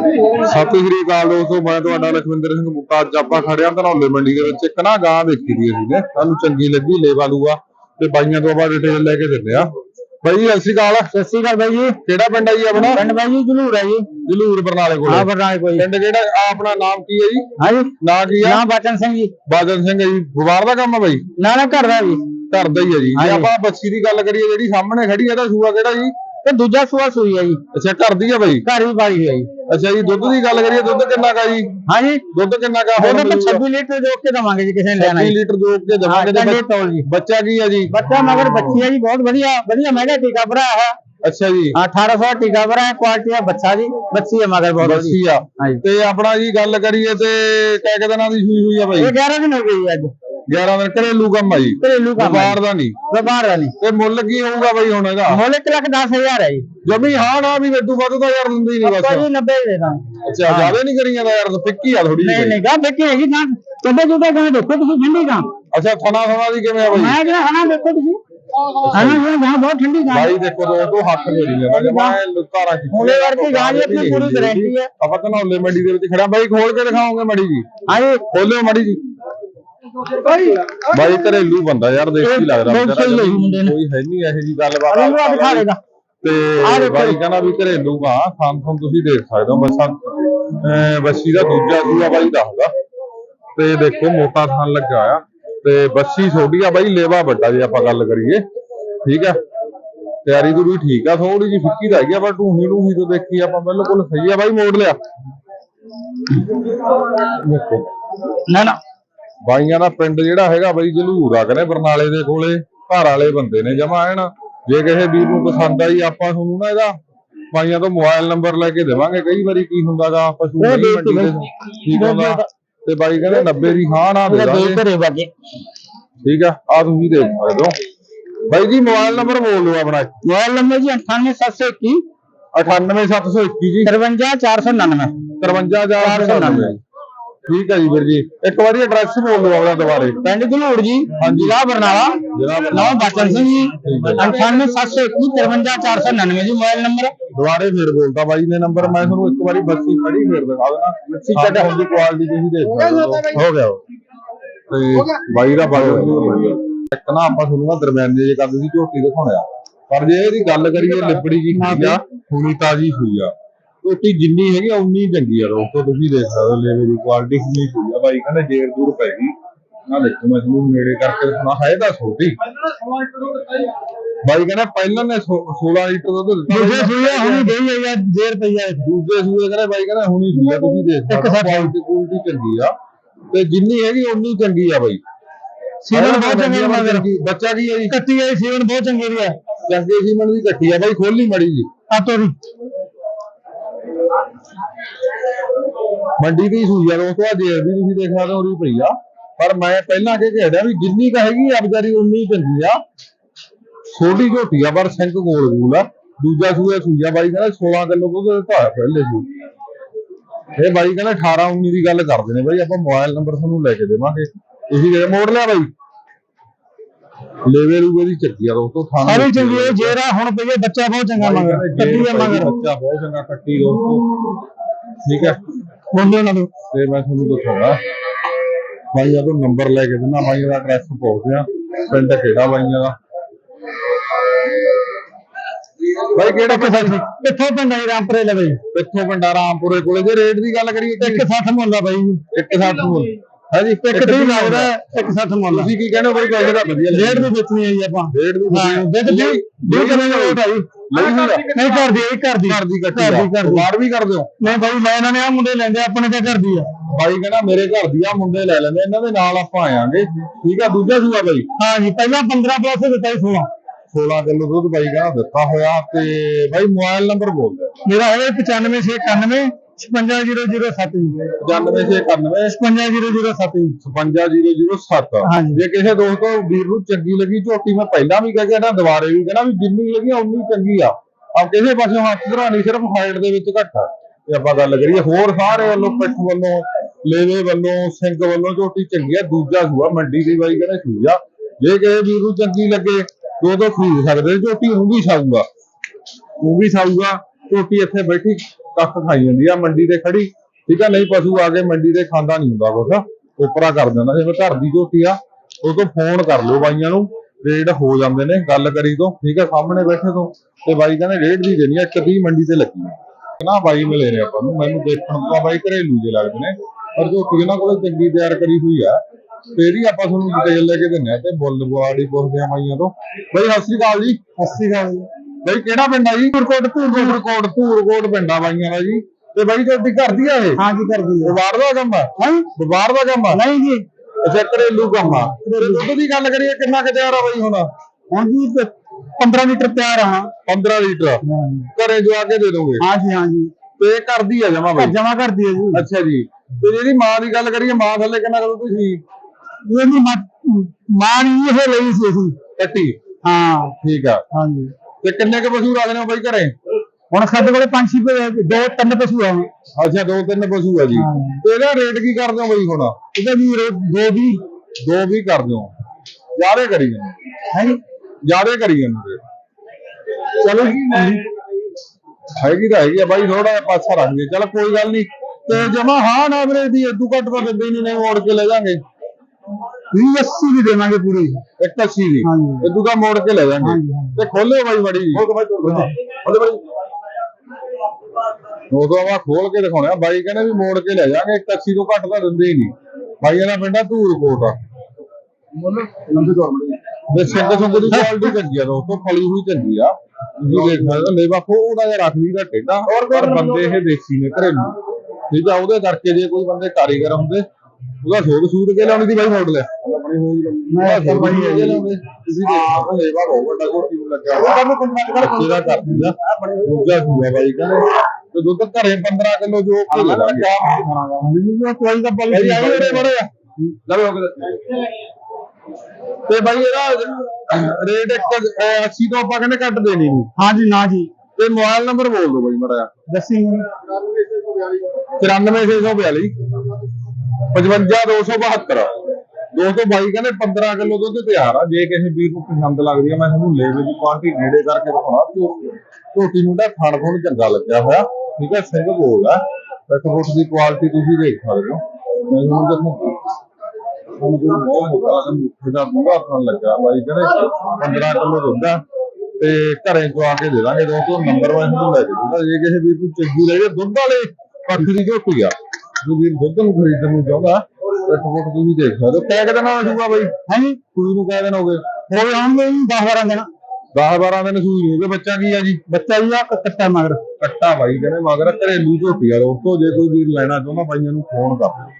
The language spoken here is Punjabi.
ਸਤਿ ਸ੍ਰੀ ਅਕਾਲ ਦੋਸਤੋ ਮੈਂ ਤੁਹਾਡਾ ਲਖਵਿੰਦਰ ਸਿੰਘ ਬੁੱਟਾ। ਅੱਜ ਆਪਾਂ ਖੜਿਆ ਧਨੌਲੇ ਮੰਡੀ ਦੇ ਵਿੱਚ। ਇੱਕ ਨਾ ਗਾਂ ਦੇਖੀ ਦੀ ਅਸੀਂ ਨੇ। ਸਾਨੂੰ ਚੰਗੀ ਲੱਗੀ ਲੇਵਾ ਲੂਆ ਤੇ ਬਾਈਆਂ ਤੋਂ ਆਪਾਂ ਡਿਟੇਲ ਲੈ ਕੇ ਦਿੰਦੇ ਆ। ਬਾਈ ਸਤਿ ਸ੍ਰੀ ਅਕਾਲ। ਸਤਿ ਸ਼੍ਰੀ ਅਕਾਲ ਬਾਈ ਜੀ। ਕਿਹੜਾ ਪਿੰਡ ਆ ਜੀ ਆਪਣਾ? ਪਿੰਡ ਬਾਈ ਜੀ ਜਲੂਰ ਹੈ ਜੀ। ਜਲੂਰ ਬਰਨਾਲੇ ਕੋਲ। ਹਾਂ ਬਰਨਾਲੇ ਕੋਈ ਪਿੰਡ ਕਿਹੜਾ? ਆ ਆਪਣਾ ਨਾਮ ਕੀ ਹੈ ਜੀ? ਹਾਂ ਜੀ। ਨਾਂ ਕੀ ਆ? ਨਾ ਬਚਨ ਸਿੰਘ ਜੀ। ਬਾਜਨ ਸਿੰਘ ਹੈ ਜੀ। ਵਪਾਰ ਦਾ ਕੰਮ ਆ ਬਾਈ? ਨਾ ਨਾ ਘਰ ਦਾ ਜੀ। ਘਰ ਦਾ ਹੀ ਹੈ ਜੀ। ਜੇ। ਆਪਾਂ ਬੱਸੀ ਦੀ ਗੱਲ ਕਰੀਏ ਜਿਹੜੀ ਸਾਹਮਣੇ ਖੜੀ ਹੈ ਇਹਦਾ ਸੂਆ ਕਿਹੜਾ ਜੀ? ਤੇ ਦੂਜਾ ਸੂਆ ਸੂਈ ਹੈ ਜੀ। ਅੱਛਾ ਘਰ ਦੀ ਆ ਬਾਈ? ਘਰ ਵੀ ਬਾਈ ਹੋਈ ਹੈ ਜੀ। ਅੱਛਾ ਜੀ ਦੁੱਧ ਦੀ ਗੱਲ ਕਰੀਏ ਦੁੱਧ ਕਿੰਨਾ ਕਾ ਜੀ? ਹਾਂ ਜੀ ਦੁੱਧ ਕਿੰਨਾ ਕਾ ਉਹਦੇ ਤੇ 26 ਲੀਟਰ ਜੋਕ ਕੇ ਦਵਾਂਗੇ ਜੀ ਕਿਸੇ ਨੇ ਲੈਣਾ 26 ਜੀ। ਲੀਟਰ ਜੋੜ ਕੇ ਹਾਂ ਦੇਵਾਂਗੇ ਤੇ ਬੱਚ- ਤੋਲ ਜੀ। ਬੱਚਾ ਕੀ ਆ ਜੀ? ਬੱਚਾ ਮਗਰ ਬੱਚੀ ਹੈ ਜੀ ਬਹੁਤ ਵਧੀਆ ਵਧੀਆ ਮਹਿੰਗਾ ਟੀਕਾ ਭਰਾ ਹੈ। ਅੱਛਾ ਜੀ। 1800 ਟੀਕਾ ਭਰਾ ਹੈ ਕੁਆਲਿਟੀ ਦਾ ਬੱਚਾ ਜੀ ਬੱਚੀ ਹੈ ਮਗਰ ਬਹੁਤ ਵਧੀਆ ਆ। ਹਾਂ ਤੇ ਆਪਣਾ ਜੀ ਗੱਲ ਕਰੀਏ ਤੇ ਕਹਿ ਕੇ ਦਿਨਾਂ ਦੀ ਸੂਈ ਹੋਈ ਆ ਬਾਈ? ਇਹ 11 ਦਿਨ ਹੋ ਗਈ ਜੀ ਅੱਜ। 11 ਦਿਨ ਘਰੇਲੂ ਕੰਮ ਆ ਜੀ। ਘਰੇਲੂ ਕੰਮ ਹੈ ਵਪਾਰ ਦਾ ਨਹੀਂ। ਵਪਾਰ ਵਾਲੀ ਤੇ ਮੁੱਲ ਕੀ ਹੋਊਗਾ ਬਾਈ ਹੁਣ ਇਹਦਾ? ਮੁੱਲ 1 ਲੱਖ 10000 ਹੈ ਜੀ। ਜਮੀ ਹਾਂ ਨਾ ਵੀ ਵੱਡੂ ਵੱਧ ਤਾਂ ਯਾਰ ਦਿੰਦੀ ਨਹੀਂ ਆਪਾਂ ਬਸ ਜੀ 90 ਦੇ ਦਾਂਗੇ। ਅੱਛਾ ਜ਼ਿਆਦਾ ਨਹੀਂ ਕਰੀ ਜਾਂਦਾ ਯਾਰ ਫਿੱਕੀ ਆ ਥੋੜੀ ਨਹੀਂ ਨਹੀਂ ਗਾ ਦੇਖੀ ਹੈਗੀ ਨਾ ਕਿੱਡੇ ਜੁਦਾ ਗਾਂ ਦੇਖੋ ਤੁਸੀਂ ਠੰਡੀ ਗਾਂ ਅੱਛਾ ਥਣਾ ਥਣਾ ਦੀ ਕਿਵੇਂ ਆ ਬਾਈ? ਮੈਂ ਜਿਹੜਾ ਹਣਾ ਦੇਖੋ ਤੁਸੀਂ। ਹਣਾ ਜਿਹੜਾ ਗਾਂ ਬਹੁਤ ਠੰਡੀ ਗਾਂ ਬਾਈ ਦੇਖੋ ਦੋਸਤੋ ਹੱਥ ਮੇਰੀ ਜਾਂਦਾ ਜਮਾ ਲੁਕਾਰਾ ਖਿੱਚੀ ਹੁਣੇ ਵਰਗੀ ਗਾਂ ਦੀ ਆਪਣੀ ਪੂਰੀ ਗਾਰੰਟੀ ਹੈ ਆਪਾਂ ਧਨੌਲੇ ਮੰਡੀ ਦੇ ਵਿੱਚ ਖੜਾ ਬਾਈ ਖੋਲ ਕੇ ਦਿਖਾਓਗੇ ਮੜੀ ਜੀ। ਹਾਂਜੀ। ਖੋਲਿਓ ਮੜੀ ਜੀ। ਬਾਈ ਘਰੇਲੂ ਬੰਦਾ ਯਾਰ ਲੱਗਦਾ ਸਹੀ ਹੈ ਮੁੰਡੇ ਨੂੰ। ਕੋਈ ਹੈ ਨਹੀਂ ਇਹੋ ਜੀ ਗੱਲਬਾਤ ਅਰੇ ਉਹ ਦਿਖਾ ਦੇਗਾ। ਤੇ ਆਹ ਦੇਖੋ। ਬਾਈ ਕਹਿੰਦਾ ਵੀ ਘਰੇਲੂ ਗਾ ਖਾਂ ਤੁਹਾਨੂੰ ਤੁਸੀਂ ਦੇਖ ਸਕਦੇ ਹੋ ਬੱਸਾਂ ਬੱਸੀ ਦਾ ਦੂਜਾ ਸੂਆ ਬਾਈ ਦੱਸਦਾ। ਤੇ ਦੇਖੋ ਮੋਟਾ ਥਣ ਲੱਗਾ ਆ। ਤੇ ਬੱਸੀ ਛੋਟੀ ਆ ਬਾਈ ਲੇਵਾ ਵੱਡਾ ਜੇ ਆਪਾਂ ਗੱਲ ਕਰੀਏ। ਠੀਕ ਆ? ਤਿਆਰੀ ਤੋਂ ਵੀ ਠੀਕ ਆ ਥੋੜੀ ਜੀ ਫਿੱਕੀ ਤਾਂ ਹੈਗੀ ਆ ਪਰ ਢੂਹੀ ਢੂਹੀ ਤੋਂ ਦੇਖੀ ਆਪਾਂ ਬਿਲਕੁਲ ਸਹੀ ਆ ਬਾਈ ਮੋੜ ਲਿਆ। ਦੇਖੋ। ਨਾ ਨਾ। ਬਾਈਆਂ ਦਾ ਪਿੰਡ ਜਿਹੜਾ ਹੈਗਾ ਬਾਈ ਜਲੂਰ ਆ ਕਨੇ ਬਰਨਾਲੇ ਦੇ ਕੋਲੇ ਘਰ ਵਾਲੇ ਬੰਦੇ ਨੇ ਜਮਾ ਐਨ ਜੇ ਕਿਸੇ ਵੀਰ ਨੂੰ ਪਸੰਦ ਆਈ ਆਪਾਂ ਤੁਹਾਨੂੰ ਨਾ ਇਹਦਾ ਬਾਈਆਂ ਤੋਂ ਮੋਬਾਈਲ ਨੰਬਰ ਲੈ ਕੇ ਦੇਵਾਂਗੇ। ਕਈ ਵਾਰੀ ਕੀ ਹੁੰਦਾਗਾ ਪਸ਼ੂ ਨਹੀਂ ਮੰਡੀ ਦੇ ਠੀਕ ਹੁੰਦਾ ਤੇ ਬਾਈ ਕਹਿੰਦੇ 90 ਦੀ ਹਾਂ ਨਾ ਦੇ ਦਾਂਗੇ। ਠੀਕ ਆ? ਆ ਤੁਸੀਂ ਦੇਖ ਸਕਦੇ ਹੋ। ਬਾਈ ਜੀ ਮੋਬਾਈਲ ਨੰਬਰ ਬੋਲ ਲਓ ਆਪਣਾ। ਮੋਬਾਈਲ ਨੰਬਰ ਜੀ 98721 98721 ਜੀ। 53499 53499 ਠੀਕ ਹੈ ਜੀ ਵੀਰ ਜੀ। ਇੱਕ ਵਾਰੀ ਐਡਰੈਸ ਬੋਲ ਦਿਓ ਆਪਣਾ ਦੁਬਾਰੇ। ਪਿੰਡ ਧਨੂੜ ਜੀ ਹਾਂਜੀ। ਜ਼ਿਲ੍ਹਾ ਬਰਨਾਲਾ। ਨਾਮ ਬਚਨ ਸਿੰਘ ਜੀ। ਠੀਕ ਹੈ ਜੀ। 98721 53499 ਜੀ ਮੋਬਾਈਲ ਨੰਬਰ। ਦੁਬਾਰੇ ਫੇਰ ਬੋਲਤਾ ਬਾਈ ਨੇ ਨੰਬਰ। ਮੈਂ ਤੁਹਾਨੂੰ ਇੱਕ ਵਾਰੀ ਬੱਸੀ ਖੜੀ ਫੇਰ ਦਿਖਾ ਦੇਣਾ ਬੱਸੀ ਕੱਢ। ਹੁੰਦੀ ਕੁਆਲਿਟੀ ਤੁਸੀਂ ਦੇਖ ਹੋ ਗਿਆ। ਤੇ ਬਾਈ? ਦਾ ਬਾਈ ਇੱਕ ਨਾ ਆਪਾਂ ਤੁਹਾਨੂੰ ਨਾ ਦਰਮਿਆਨੇ ਜੇ ਕਰਦੇ ਸੀ ਝੋਟੀ ਦਿਖਾਉਣਾ ਪਰ ਜੇ ਇਹਦੀ ਗੱਲ ਕਰੀਏ ਲਿਬੜੀ ਜੀ ਠੀਕ ਆ ਹੁਣੀ ਤਾਜੀ ਹੋਈ ਆ। ਝੋਟੀ ਜਿੰਨੀ ਹੈਗੀ ਆ ਉਨੀ ਚੰਗੀ ਆ। ਦੋਸਤੋ ਤੁਸੀਂ ਦੇਖ ਸਕਦੇ ਹੋ ਲੇਵੇ ਦੀ ਕੁਆਲਿਟੀ ਕਿੰਨੀ ਹੋਈ ਆ। ਬਾਈ ਕਹਿੰਦਾ ਜੇਰ ਦੂਰ ਪੈ ਗਈ। ਨਾ ਦੇਖੋ ਮੈਂ ਤੁਹਾਨੂੰ ਨੇੜੇ ਕਰਕੇ ਦਿਖਾਉਣਾ। ਹੈ ਤਾਂ ਛੋਟੀ ਬਾਈ ਕਹਿੰਦਾ ਪਹਿਲਾਂ ਨੇ 16 ਲੀਟਰ ਦੁੱਧ ਦਿੱਤਾ। ਦੂਜੇ ਸੂਏ ਹੁਣੀ ਗਈ ਹੈ ਯਾਰ 1000 ਰੁਪਇਆ ਦੂਜੇ ਸੂਏ ਕਹਿੰਦੇ ਬਾਈ ਕਹਿੰਦਾ ਹੁਣੀ ਸੂਈ ਆ। ਤੁਸੀਂ ਦੇਖ ਸਕਦੇ ਹੋ ਕੁਆਲਿਟੀ ਕੁਆਲਿਟੀ ਚੰਗੀ ਆ। ਤੇ ਜਿੰਨੀ ਹੈਗੀ ਉਨੀ ਚੰਗੀ ਆ ਬਾਈ ਸੀਮਨ ਬਹੁਤ ਚੰਗੇ ਨੇ ਮਗਰ। ਬੱਚਾ ਕੀ ਹੈ ਜੀ? ਕੱਟੀ ਬਹੁਤ ਚੰਗੇ ਦੀ ਹੈ ਚੰਗੇ ਸੀਮਨ ਦੀ ਕੱਟੀ ਆ। ਬਾਈ ਖੋਲੀ ਮੜੀ ਜੀ ਆ ਤੋਰੀ ਮੰਡੀ ਦੀ ਸੂਈ ਆ ਦੋਸਤੋ ਆ ਜੇਰ ਵੀ ਤੁਸੀਂ ਦੇਖ ਸਕਦੇ ਹੋ ਉਹਦੀ ਪਈ ਆ। ਪਰ ਮੈਂ ਪਹਿਲਾਂ ਕਿ ਕਹਿ ਰਿਹਾ ਵੀ ਜਿੰਨੀ ਕ ਹੈਗੀ ਆ ਉਨੀ ਚੰਗੀ ਆ। ਛੋਟੀ ਝੋਟੀ ਆ ਪਰ ਸਿੰਘ ਗੋਲ ਗੋਲ ਆ। ਦੂਜਾ ਸੂਆ ਸੂਈ ਆ ਬਾਈ ਕਹਿੰਦਾ 16 ਕਿਲੋ ਦੁੱਧ ਦਿੱਤਾ ਹੋਇਆ ਪਹਿਲੇ ਸੂ। ਇਹ ਬਾਈ ਕਹਿੰਦਾ 18 19 ਦੀ ਗੱਲ ਕਰਦੇ ਨੇ ਬਾਈ ਆਪਾਂ ਮੋਬਾਈਲ ਨੰਬਰ ਤੁਹਾਨੂੰ ਲੈ ਕੇ ਦੇਵਾਂਗੇ। ਤੁਸੀਂ ਜੇ ਮੋੜ ਲਿਆ ਬਾਈ? ਲੇਵੇ ਰੂਵੇ ਦੀ ਚੱਕੀ ਆ ਦੋਸਤੋ ਖਾਣਾ ਸਾਰੀ ਚੰਗੀ ਹੈ ਜੇਰਾ ਹੁਣ ਪਈਏ ਬੱਚਾ ਬਹੁਤ ਚੰਗਾ ਮਗਰ ਕੱਟੀ ਮਗਰ ਬੱਚਾ ਬਹੁਤ ਚੰਗਾ ਕੱਟੀ ਦੋਸਤੋ। ਠੀਕ ਹੈ ਬੋਲੋ ਨਾ ਦੋ ਤੇ ਮੈਂ ਤੁਹਾਨੂੰ ਦਿਖਾਉਣਾ ਬਾਈਆਂ ਤੋਂ ਨੰਬਰ ਲੈ ਕੇ ਦਿੰਦਾ ਬਾਈਆਂ ਦਾ ਐਡਰੈਸ ਪਹੁੰਚਿਆ ਪਿੰਡ ਕਿਹੜਾ ਬਾਈਆਂ ਦਾ ਬਾਈ ਕਿਹੜਾ ਕਿੱਥੇ ਸੀ ਕਿੱਥੋਂ ਪਿੰਡ ਹੈ ਰਾਮਪੁਰੇ ਲਵੇ ਇੱਥੋਂ ਪਿੰਡਾ ਰਾਮਪੁਰੇ ਕੋਲੇ? ਜੇ ਰੇਟ ਦੀ ਗੱਲ ਕਰੀਏ ਇੱਕ 60 ਮੁੱਲਾ ਬਾਈ 160 ਮੁੱਲ। ਹੈ ਜੀ? ਇੱਕ ਤੇ ਲੱਗਦਾ ਇੱਕ 60 ਮੁੱਲਾ ਤੁਸੀਂ ਕੀ ਕਹਿੰਦੇ ਹੋ? ਬਾਈ ਪੈਸੇ ਦਾ ਵਧੀਆ ਰੇਟ ਵੀ ਵੇਚਣੀ ਹੈ ਜੀ ਆਪਾਂ। ਰੇਟ ਵੀ ਹਾਂ ਦੇਖ ਜੀ ਦੋ ਕਿੰਨੇ ਦਾ ਰੇਟ ਆਈ ਲਈ ਹੋਈ ਆ। ਨਹੀਂ ਘਰ ਦੀ ਇਹ ਘਰ ਦੀ। ਘਰ ਦੀ ਘਰ ਦੀ ਘਰ ਦੀ। ਬਾੜ ਵੀ ਕਰਦੇ ਹੋ? ਨਹੀਂ ਬਾਈ ਮੈਂ ਇਹਨਾਂ ਨੇ ਆ ਮੁੰਡੇ ਲੈਂਦੇ ਆਪਣੇ ਤੇ ਘਰ ਦੀ ਆ। ਬਾਈ ਕਹਿੰਦਾ ਮੇਰੇ ਘਰ ਦੀ ਆ ਮੁੰਡੇ ਲੈ ਲੈਂਦੇ ਇਹਨਾਂ ਦੇ ਨਾਲ ਆਪਾਂ ਆਵਾਂਗੇ ਠੀਕ ਆ ਦੂਜਾ ਸੂਆ ਬਾਈ? ਹਾਂ ਜੀ ਪਹਿਲਾਂ 15 ਪਲੱਸ ਦਿੱਤਾ ਸੀ 16 16 ਕਿਲੋ ਦੁੱਧ ਬਾਈ ਕਹਿੰਦਾ ਦਿੱਤਾ ਹੋਇਆ ਤੇ ਬਾਈ ਮੋਬਾਈਲ ਨੰਬਰ ਬੋਲ ਦਿਓ। ਮੇਰਾ ਹੈਗਾ 95691 55007 95691 55007 55007 ਹਾਂਜੀ। ਜੇ ਕਿਸੇ ਦੋਸਤ ਨੂੰ ਵੀਰ ਨੂੰ ਚੰਗੀ ਲੱਗੀ ਝੋਟੀ ਮੈਂ ਪਹਿਲਾਂ ਵੀ ਕਹਿ ਕੇ ਨਾ ਦੁਬਾਰੇ ਵੀ ਕਹਿਣਾ ਵੀ ਜਿੰਨੀ ਲੱਗੀ ਉਨੀ ਚੰਗੀ ਆ। ਆ ਕਿਸੇ ਪਾਸੇ ਹੱਥ ਧਰਾਣੀ ਸਿਰਫ ਹਾਈਟ ਦੇ ਵਿੱਚ ਘੱਟ ਆ। ਜੇ ਆਪਾਂ ਗੱਲ ਕਰੀਏ ਹੋਰ ਸਾਰੇ ਵੱਲੋਂ ਪਿੱਠ ਵੱਲੋਂ ਲੇਵੇ ਵੱਲੋਂ ਸਿੰਘ ਵੱਲੋਂ ਝੋਟੀ ਚੰਗੀ ਆ ਦੂਜਾ ਸੂਆ ਮੰਡੀ ਦੀ ਬਾਈ ਕਹਿੰਦਾ ਸੂਈ ਆ। ਜੇ ਕਿਸੇ ਵੀਰ ਨੂੰ ਚੰਗੀ ਲੱਗੇ ਦੋ ਦੋ ਖਰੀਦ ਸਕਦੇ ਝੋਟੀ ਉਹ ਵੀ ਸਾਊਗਾ ਉਹ ਵੀ ਸਾਊਗਾ ਝੋਟੀ ਇੱਥੇ ਬੈਠੀ। ਕੱਖ ਖਾਈ ਜਾਂਦੀ ਆ, ਮੰਡੀ ਤੇ ਖੜੀ। ਠੀਕ ਆ, ਨਹੀਂ ਪਸ਼ੂ ਆ ਕੇ ਮੰਡੀ ਤੇ ਖਾਂਦਾ ਨਹੀਂ ਹੁੰਦਾ ਕੁਛ। ਉਪਰਾ ਕਰ ਦਿੰਦਾ, ਜਿਵੇਂ ਘਰ ਦੀ ਝੋਟੀ ਆ ਉਹ ਤੋਂ ਫੋਨ ਕਰ ਲਓ ਬਾਈਆਂ ਨੂੰ, ਰੇਟ ਹੋ ਜਾਂਦੇ ਨੇ, ਗੱਲ ਕਰੀ ਤੋਂ। ਠੀਕ ਆ, ਸਾਹਮਣੇ ਬੈਠੇ ਤੋਂ। ਤੇ ਬਾਈ ਕਹਿੰਦੇ, ਰੇਟ ਦੀ ਦੇਣੀ ਆ, ਇੱਕ ਦੀ ਮੰਡੀ ਤੇ ਲੱਗੀ ਆ। ਨਾ ਬਾਈ ਮਿਲੇ ਨੇ ਆਪਾਂ ਨੂੰ, ਮੈਨੂੰ ਦੇਖਣ ਤੋਂ ਤਾਂ ਬਾਈ ਘਰੇਲੂ ਜੇ ਲੱਗਦੇ ਨੇ। ਪਰ ਝੋਟੀ ਇਹਨਾਂ ਕੋਲ ਚੰਗੀ ਤਿਆਰ ਕਰੀ ਹੋਈ ਆ। ਫੇਰ ਹੀ ਆਪਾਂ ਤੁਹਾਨੂੰ ਡਿਟੇਲ ਲੈ ਕੇ ਦਿੰਨੇ ਆ, ਤੇ ਬੁੱਲ ਬੁਆੜੀ ਪੁੱਛਦੇ ਆ ਬਾਈਆਂ ਤੋਂ। ਬਾਈ, ਸਤਿ ਸ੍ਰੀ ਅਕਾਲ ਜੀ। ਸਤਿ ਸ਼੍ਰੀ ਅਕਾਲ ਜੀ। ਬਾਈ ਕਿਹੜਾ ਪਿੰਡ ਆ ਜੀ? ਧੂਰਕੋਟ। ਧੂਰਕੋਟ ਧੂਰਕੋਟ ਪਿੰਡ ਆ ਬਾਈਆਂ ਦਾ ਜੀ। ਤੇ ਬਾਈ ਤੁਹਾਡੀ ਘਰ ਦੀ ਆ ਇਹ? ਹਾਂ ਜੀ ਕਰਦੀ ਹੈ ਵਪਾਰ ਦਾ ਕੰਮ ਆ? ਹਾਂ। ਵਪਾਰ ਦਾ ਕੰਮ ਆ? ਨਹੀਂ ਜੀ। ਅੱਛਾ ਘਰੇਲੂ ਕੰਮ ਆ? ਤੇ ਦੁੱਧ ਦੀ ਗੱਲ ਕਰੀਏ ਕਿੰਨਾ ਕੁ ਤਿਆਰ ਆ ਬਾਈ ਹੁਣ? ਹੁਣ ਜੀ ਤੇ 15 ਲੀਟਰ ਤਿਆਰ ਆ। 15 ਲੀਟਰ? ਘਰੇ ਜੋ ਆ ਕੇ ਦੇ ਦੋਗੇ? ਹਾਂ ਜੀ ਹਾਂ ਜੀ। ਤੇ ਕਰਦੀ ਆ ਜਮਾ ਬਾਈ? ਜਮਾ ਕਰਦੀ ਹੈ ਜੀ। ਅੱਛਾ ਜੀ। ਤੇ ਜਿਹੜੀ ਮਾਂ ਦੀ ਗੱਲ ਕਰੀਏ ਮਾਂ ਥੱਲੇ ਕਿੰਨਾ ਕਦੋਂ ਤੁਸੀਂ ਇਹ ਵੀ ਮਾਂ ਨਹੀਂ ਇਹ ਲਈ ਸੀ ਅਸੀਂ। ਕੱਟੀ? ਹਾਂ। ਠੀਕ ਆ। ਹਾਂ ਜੀ। ਤੇ ਕਿੰਨੇ ਕੁ ਪਸ਼ੂ ਰੱਖਦੇ ਹੋ ਬਾਈ ਘਰੇ? ਹੁਣ ਸਾਡੇ ਕੋਲੇ ਪੰਜ ਛੇ ਦੋ ਤਿੰਨ ਪਸ਼ੂ ਆ ਅੱਛਾ ਦੋ ਤਿੰਨ ਪਸ਼ੂ ਆ ਜੀ। ਹਾਂ। ਤੇ ਇਹਦਾ ਰੇਟ ਕੀ ਕਰਦੇ ਹੋ ਬਾਈ ਹੁਣ? ਇਹਦਾ ਵੀ ਰੋ- ਦੋ ਵੀ ਦੋ ਵੀ ਕਰਦੇ ਹੋ। ਜ਼ਿਆਦੇ ਕਰੀ ਜਾਂਦੇ ਹੈ। ਜੀ। ਜ਼ਿਆਦੇ ਕਰੀ ਜਾਂਦੇ। ਚਲੋ ਜੀ ਹੈਗੀ ਤਾਂ ਹੈਗੀ ਆ ਬਾਈ ਥੋੜਾ ਪਾਸਾ ਰੱਖ ਦੇ ਚਲ ਕੋਈ ਗੱਲ ਨਹੀਂ। ਤੇ ਜਮਾ ਹਾਂ ਨਾ ਵੀਰੇ ਦੀ ਇਦੂ ਘੱਟ ਤਾਂ ਦਿੰਦੇ ਨਹੀਂ ਨਹੀਂ ਮੋੜ ਕੇ ਲੈ ਜਾਾਂਗੇ। ਵੀ 80 ਵੀ ਦੇਵਾਂਗੇ ਪੂਰੀ। ਇੱਕ ਅੱਸੀ ਦੀ ਹਾਂਜੀ। ਇਦੂ ਦਾ ਮੋੜ ਕੇ ਲੈ ਜਾਾਂਗੇ ਹਾਂਜੀ, ਹਾਂਜੀ। ਤੇ ਖੋਲੇ ਬਾਈ ਮੜੀ ਜੀ। ਖੋਲੇ ਬਾਈ ਉਹ ਤੋਂ ਆਵਾ ਖੋਲ ਕੇ ਦਿਖਾਉਣਾ ਬਾਈ ਕਹਿੰਦੇ ਵੀ ਮੋੜ ਕੇ ਲੈ ਜਾਾਂਗੇ ਇੱਕ ਅੱਸੀ ਤੋਂ ਘੱਟ ਤਾਂ ਦਿੰਦੇ ਹੀ ਨਹੀਂ। ਬਾਈ ਇਹਦਾ ਪਿੰਡਾ ਧੂਰਕੋਟ ਆ। ਲੰਬੀ ਦੌੜ ਬੜੀ ਤੇ ਸੁੰਗ ਦੀ ਕੁਆਲਿਟੀ ਚੰਗੀ ਆ ਦੋਸਤੋ। ਫਲੀ ਹੋਈ ਚੰਗੀ ਆ। ਤੁਸੀਂ ਦੇਖ ਸਕਦੇ ਹੋ ਲੇਵਾ ਥੋੜਾ ਜਿਹਾ ਰੱਖਦੀ ਦਾ ਟੇਡਾ ਪਰ ਬੰਦੇ ਇਹ ਦੇਸੀ ਨੇ ਘਰੇਲੂ। ਠੀਕ ਆ ਉਹਦੇ ਕਰਕੇ ਜੇ ਕੋਈ ਬੰਦੇ ਕਾਰੀਗਰ ਹੁੰਦੇ ਉਹਦਾ ਸੋਧ ਸੂਦ ਕੇ ਲਾਉਣੀ ਦੀ ਬਾਈ ਮਾਡਲ ਹੈ ਮੈਂ ਤਾਂ ਬਾਈ ਇਹ ਲਾਉਂਦੇ ਤੁਸੀਂ ਦੇਖ। ਸਕਦੇ ਹੋ ਲੇਵਾ ਬਹੁਤ ਵੱਡਾ ਕੋਟੀ ਨੂੰ ਲੱਗਿਆ? ਹੋਇਆ ਬੱਚੇ ਦਾ ਕਰਦੀ ਦਾ ਦੂਜਾ ਸੂਆ ਬਾਈ ਕਹਿੰਦੇ? ਤੇ ਦੁੱਧ ਘਰੇ 15 ਕਿਲੋ ਜੋ ਕੇ ਲੈ ਲਾਂਗੇ ਕੋਈ ਦਾ ਬਲ ਬਾਈ ਆਈ ਉਰੇ ਬੜੇ ਆ ਲਵੇ ਹੋ ਕੇ ਤੇ ਬਾਈ ਇਹਦਾ ਰੇਟ ਇੱਕ 80 ਤੋਂ ਆਪਾਂ ਕਹਿੰਦੇ ਘੱਟ ਦੇਣੀ ਨਹੀਂ। ਹਾਂ ਜੀ ਨਾ ਜੀ। ਤੇ ਮੋਬਾਈਲ ਨੰਬਰ ਬੋਲ ਦਿਓ ਬਾਈ ਮੜਾ ਦੱਸੀ 94642 55272 ਦੋਸਤੋ ਬਾਈ ਕਹਿੰਦੇ 15 ਕਿਲੋ ਦੁੱਧ ਤਿਆਰ ਆ। ਜੇ ਕਿਸੇ ਵੀਰ ਨੂੰ ਪਸੰਦ ਲੱਗਦੀ ਆ, ਮੈਂ ਤੁਹਾਨੂੰ ਲੇਵੇ ਦੀ ਕੁਆਂਟੀ ਨੇੜੇ ਕਰਕੇ ਦਿਖਾਉਣਾ। ਝੋਟੀ ਮੁੰਡਾ ਖਾਣ ਖੋਣ ਚੰਗਾ ਲੱਗਿਆ ਹੋਇਆ। ਠੀਕ ਹੈ ਸਿੰਘ ਬੋਲ ਆ। ਪੈਟਰੋਟ ਦੀ ਕੁਆਲਿਟੀ ਤੁਸੀਂ ਦੇਖ ਸਕਦੇ ਹੋ। ਮੈਂ ਤੁਹਾਨੂੰ ਦੱਸੂ ਸਾਨੂੰ ਕੋਈ ਬਹੁਤ ਮੋਟਾ ਲੱਗਦਾ ਮੁੱਠੇ ਦਾ ਬੁੜਾ ਖਾਣ ਲੱਗਾ ਬਾਈ ਕਹਿੰਦੇ 15 ਕਿਲੋ ਦੁੱਧ ਆ। ਤੇ ਘਰੇ ਤੋਂ ਆ ਕੇ ਦੇ ਦਾਂਗੇ ਦੋਸਤੋ ਨੰਬਰ ਮੈਂ ਤੁਹਾਨੂੰ ਲੈ ਕੇ ਜੇ ਕਿਸੇ ਵੀਰ ਨੂੰ ਚੰਗੀ ਲੱਗੇ ਦੁੱਧ ਵਾਲੇ ਪੱਖ ਦੀ ਝੋਟੀ ਆ। ਵੀਰ ਦੁੱਧ ਨੂੰ ਖਰੀਦਣ ਨੂੰ ਚਾਹੁੰਦਾ ਪੈਟਰੋਟ ਤੁਸੀਂ ਦੇਖ ਸਕਦੇ ਹੋ ਕਹਿ ਕੇ ਦੇਣਾ ਹੋਊਗਾ ਬਾਈ ਹੈ? ਜੀ ਸੂਈ ਨੂੰ ਕਹਿ ਦੇਣਾ ਹੋਗੇ ਹੋ ਜਾਣਗੇ 10 12 ਦਿਨ। 10 12 ਦਿਨ ਸੂਈ ਹੋ ਗਏ ਬੱਚਾ ਕੀ ਆ ਜੀ? ਬੱਚਾ ਜੀ ਆ ਕੱਟਾ ਮਗਰ। ਕੱਟਾ ਬਾਈ ਕਹਿੰਦੇ ਮਗਰ ਘਰੇਲੂ ਝੋਟੀ ਆ ਦੋਸਤੋ ਜੇ ਕੋਈ ਵੀਰ ਲੈਣਾ ਚਾਹੁੰਦਾ ਬਾਈਆਂ ਨੂੰ ਫੋਨ ਕਰ।